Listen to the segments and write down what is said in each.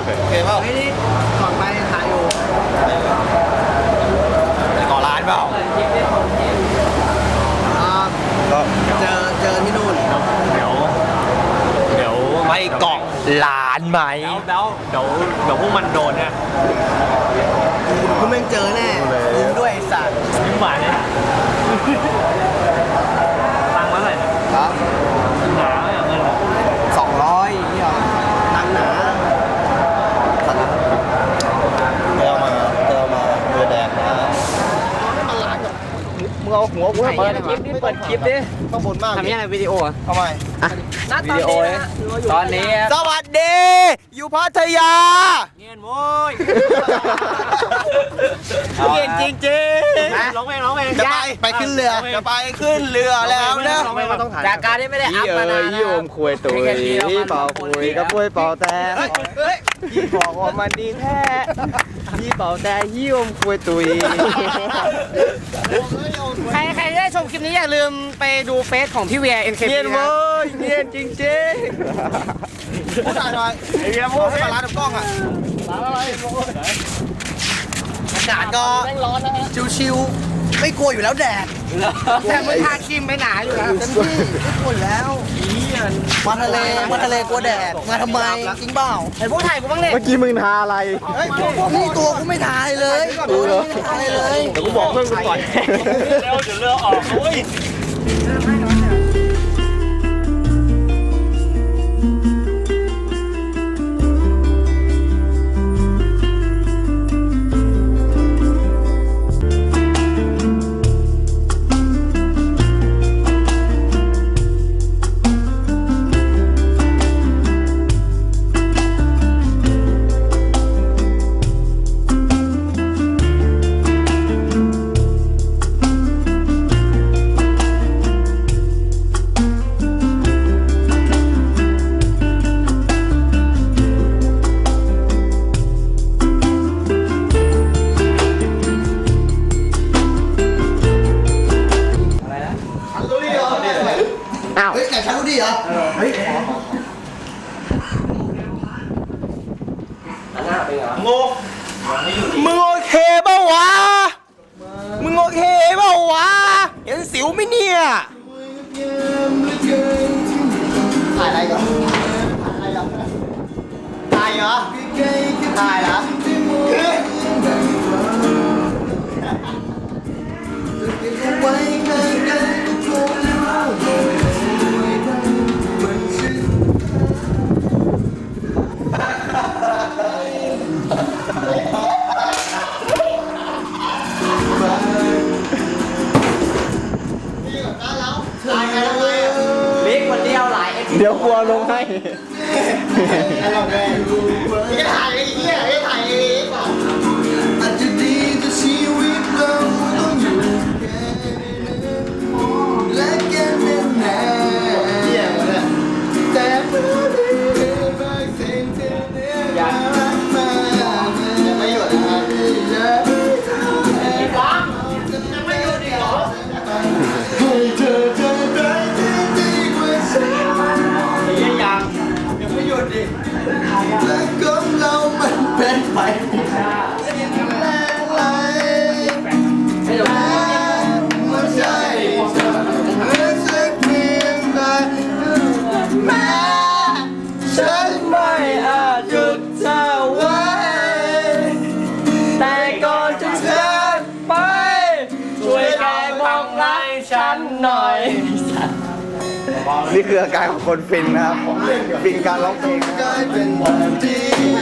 โอเคเปล่าเฮ้ยนี่ก่อนไปถ่ายอยู่ไปก่อร้านเปล่าก็เจอเจอที่นู่นเดี๋ยวเดี๋ยวไปเกาะร้านไหมเดี๋ยวเดี๋ยวเดี๋ยวพวกมันโดนเนี่ยคุณแม่งเจอแน่ด้วยไอสัตว์ยิ้มหวานเย เอาหัวกูให้เปิดคลิปดิเปิดคลิปดิข้างบนมากทำยังไงวิดีโออะทำไมวิดีโอเลยตอนนี้ สวัสดี อยู่พัทยาเงินโว้ ยเย็นจริงจริงร้องเพลงร้องเพลงจะไปไปขึ้นเรือจะไปขึ้นเรือแล้วนะร้องเพลงต้องถ่ายจากการที่ไม่ได้อัพมานานนะยี่อมคุยตุยพี่เป่าคุยกับคุยเป่าแต่พี่บอกว่ามันดีแท้พี่เป่าแต่ยี่อมคุยตุยใครใครได้ชมคลิปนี้อย่าลืมไปดูเฟซของพี่เวีย NKP เงียนนะเว้ยเงียนจริงจริงผู้ชายหน่อยไอ้เงี้ยพวกมาร้านกล้องอะร้านอะไรอากาศก็ชิวๆไม่กลัวอยู่แล้วแดดแต่มึงทาครีมไปหนาอยู่นะเต็มที่ไม่กลัวอยู่แล้วมาทะเลมาทะเลกลัวแดดมาทำไมจริงเปล่าเห็นพวกถ่ายกูบ้างเนี่ยเมื่อกี้มึงทาอะไรนี่ตัวกูไม่ทาเลยตัวเลยไม่ทาเลยเดี๋ยวกูบอกเพื่อนกูก่อนเร็วเดี๋ยวเรือออกโอ้ย อ้าวเฮ้ยไหนฉันรู้ดีเหรอเฮ้ยโง่มึงโอเคเปล่าวะ มึงโอเคเปล่าวะ เห็นสิวไหมเนี่ยถ่ายอะไรกันถ่ายอะไรกันถ่ายเหรอถ่ายเหรอ เดี๋ยวกลัวลงให้ จะถ่ายไอ้เหี้ยจะถ่ายเองอา นี่คืออาการของคนฟินนะครับ ฟินการร้องเพลง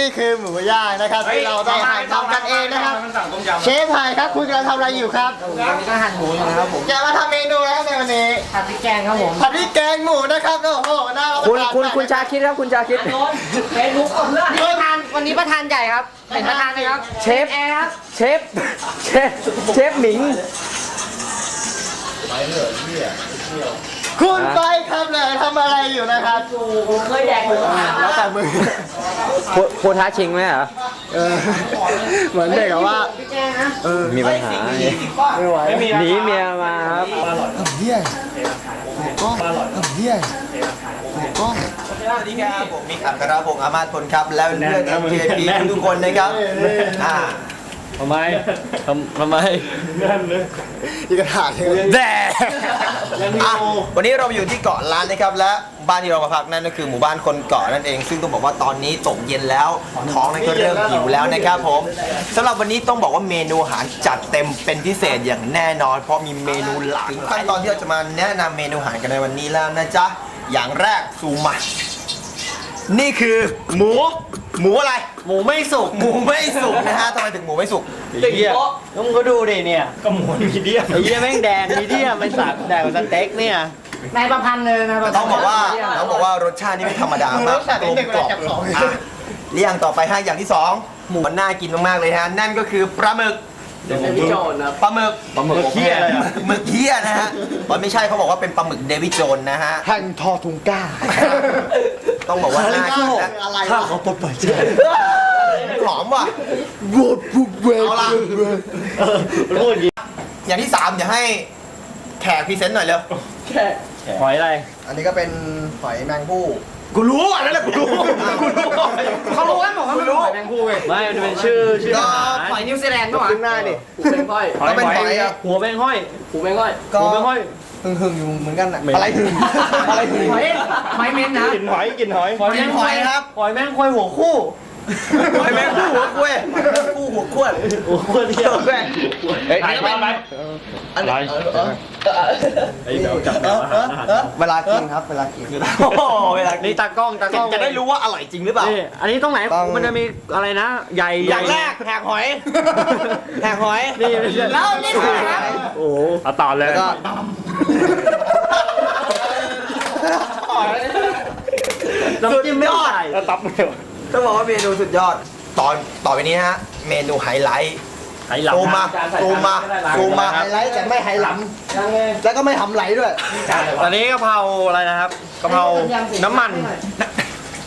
นี่คือหมูย่างนะครับที่เราได้หั่นทำกันเองนะครับ เชฟไผ่ครับคุณกำลังทำอะไรอยู่ครับวันนี้ก็หั่นหมูอยู่นะครับผมจะมาทำเมนูอะไรครับในวันนี้ผัดพริกแกงครับผมผัดพริกแกงหมูนะครับโอ้โหน่ารับคุณประทานคุณมากคุณชาคิดครับคุณชาคิดเฟซบุ๊กประธานวันนี้ประธานใหญ่ครับเป็นประธานนะครับ เชฟแอร์ครับเชฟเชฟเชฟหมิง คุณไปครับเลยทำอะไรอยู่นะครับเคยแดกหมูแล้วแต่มือโคท้าชิงไหมเหรอเออเหมือนเด็กอะว่าพริกแกงนะมีปัญหาไม่ไหวหนีเมียมาครับเฮียกล้องเฮียกล้องสวัสดีครับผมมีขับกระพงษ์อามาตย์พลครับ แล้วเพื่อน MJP ทุกคนนะครับอ่า ทำไมทำทำไมนี่กระถางเลย แด่อะวันนี้เราอยู่ที่เกาะล้านนะครับและบ้านที่เรามาพักนั่นก็คือหมู่บ้านคนเกาะนั่นเอง ซึ่งต้องบอกว่าตอนนี้ตกเย็นแล้วท้องนั่นก็เริ่มหิวแล้วนะครับผมสำหรับวันนี้ต้องบอกว่าเมนูอาหารจัดเต็มเป็นพิเศษอย่างแน่นอน เพราะมีเมนูหลากถึงขั้นตอนที่เราจะมาแนะนำเมนูอาหารกันในวันนี้แล้วนะจ๊ะอย่างแรกซูมานี่คือหมู หมูอะไร หมูไม่สุกหมูไม่สุกนะฮะทำไมถึงหมูไม่สุกไอ้เหี้ยต้องก็ดูดิเนี่ยก็หมูมีเดียมไอ้เหี้ยแม่งแดงมีเดียมไม่สักแดงกว่าสเต็กเนี่ยนายประพันธ์เลยนะแต่ต้องบอกว่าต้องบอกว่ารสชาตินี่ไม่ธรรมดามากกลมกล่อมอะเรียงต่อไปฮะอย่างที่สองหมูมันน่ากินมากๆเลยฮะนั่นก็คือปลาหมึกพี่โจนนะปลาหมึกปลาหมึกเหี้ยอะไรอะ หมึกเหี้ยนะฮะมันไม่ใช่เขาบอกว่าเป็นปลาหมึกเดวิดโจนนะฮะแทงทอทุงก้าต้องบอกว่าน่ากินนะอะไรข้าวเขาปลดปล่อยเจ้หอมว่ะโวดบุกเวเอาล่ะพูดอย่างงี้อย่างที่สามอย่าให้แขกพรีเซนต์หน่อยเร็วหอยอะไร อันนี้ก็เป็นหอยแมงผู้กูรู้อันนั้นแหละกูรู้กูรู้เขารู้ว่าบอกว่ามันเป็นหอยแมงภูเว้ยไม่มันเป็นชื่อชื่ออาหารหอยนิวซีแลนด์ปะวะขึ้นหน้าดิหูเป็นห้อยหอยก็เป็นหอยหอยหัวแมงห้อยหูเป็นห้อยก็หัวแมงห้อย หึงหึงๆอยู่เหมือนกันอะเหม็นอะไรหึง อะไรหึงหอยหอยเม้นนะกินหอยกินหอยหอยกินหอยครับหอยแมงห้อยหัวคู่หอยแมงคู่หัวกล้วยคู่หัวกล้วยโอ้โหเดียวเฮ้ยไหนนี่ก็ไปเป็นไปอะไรไอ้เดี๋ยวจับเออเออเออเวลากินครับเวลากิน โอ้โหเวลานี่ตากล้องตากล้องจะได้รู้ว่าอร่อยจริงหรือเปล่า นี่อันนี้ตรงไหนต้อง มันจะมีอะไรนะ ใหญ่อย่างแรกแหกหอยแหกหอย นี่แล้วนี่คืออะไรครับโอ้โห เอาต่อเลยแล้วก็ น้ำจิ้มไม่ใส่แล้วตับเร็วต้องบอกว่าเมนูสุดยอด ตอนต่อไปนี้นะฮะ เมนูไฮไลท์ไหหลังซูมมาซูมมาซูมมาไฮไลท์แต่ไม่ไฮหลำแล้วก็ไม่ทำไหลด้วย ตอนนี้กะเพราอะไรนะครับกะเพราน้ำมัน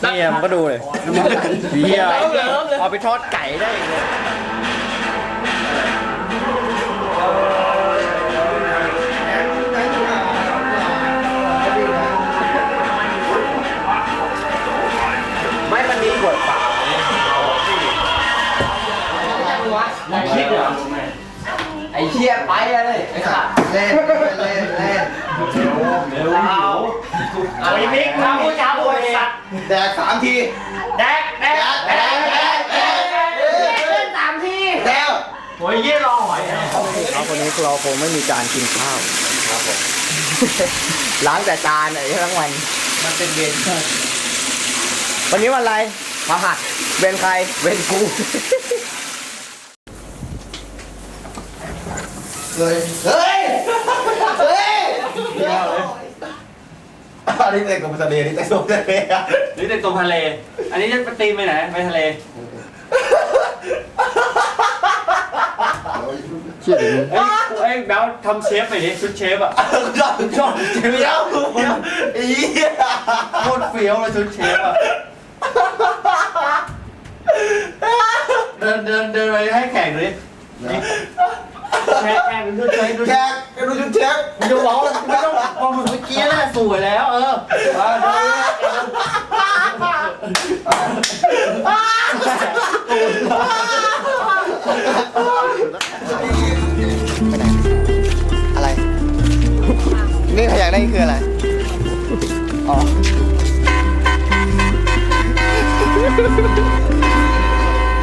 นี่มันก็ดูเลยเฮียเอาไปทอดไก่ได้เลย ไอ้เชี่ยไปเลยไอ้สัตว์เล่นเล่นเล่นเร็วเอาไอ้มิกทำผู้ชายไอ้สัตว์แดกสามทีแดกแดกแดกแดกแดกเล่นสามทีแล้วโอ้ยยี่รอหอยครับวันนี้เราคงไม่มีจานกินข้าวครับผมล้างแต่จานไอ้ทั้งวัน มันเป็นเวรวันนี้วันอะไรพระหัสเวนใครเวนกู เฮ้ย เฮ้ย เฮ้ยอันนี้เต็มกับทะเลนี่เต็มกับทะเลอะนี่เป็นตัวทะเล อันนี้จะไปตีมไปไหน ไปทะเลเชี่ยดิเฮ้ยเอ้ยแบลทำเชฟไปดิชุดเชฟอะชอบชอบเดี๋ยวเดี๋ยวอีเหี้ยโคตรเฟี้ยวเลยชุดเชฟอะ เดินเดินเดินไปให้แข่งดินี่ แข่งแข่งดูเชฟดูแขกดูชุดเชฟมึงจะบอกว่าไม่ต้องพอมึงเมื่อกี้น่ะสวยแล้วเออมาดูอะไร นี่ขยากได้คืออะไร อ๋อ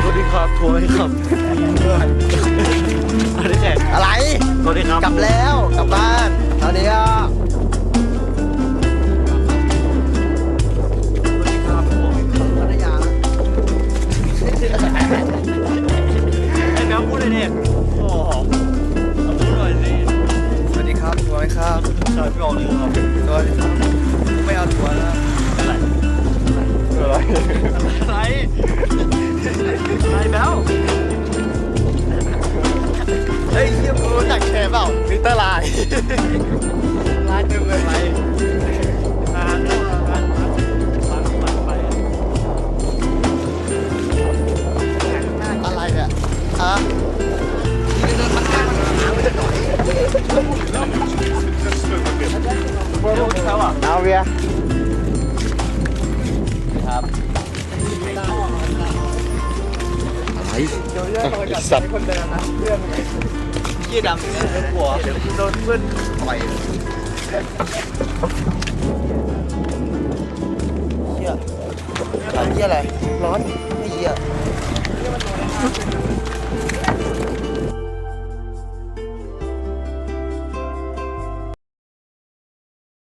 สวัสดีครับทัวร์ครับสวัสดีแขก อะไร สวัสดีครับ กลับแล้ว กลับบ้านตอนนี้ก็ครับ สัตว์ยี่ดำเนี่ยหัวโดนเพื่อนต่อยเหี้ยร้อนเหี้ยอะไร ร้อนไอ้เหี้ย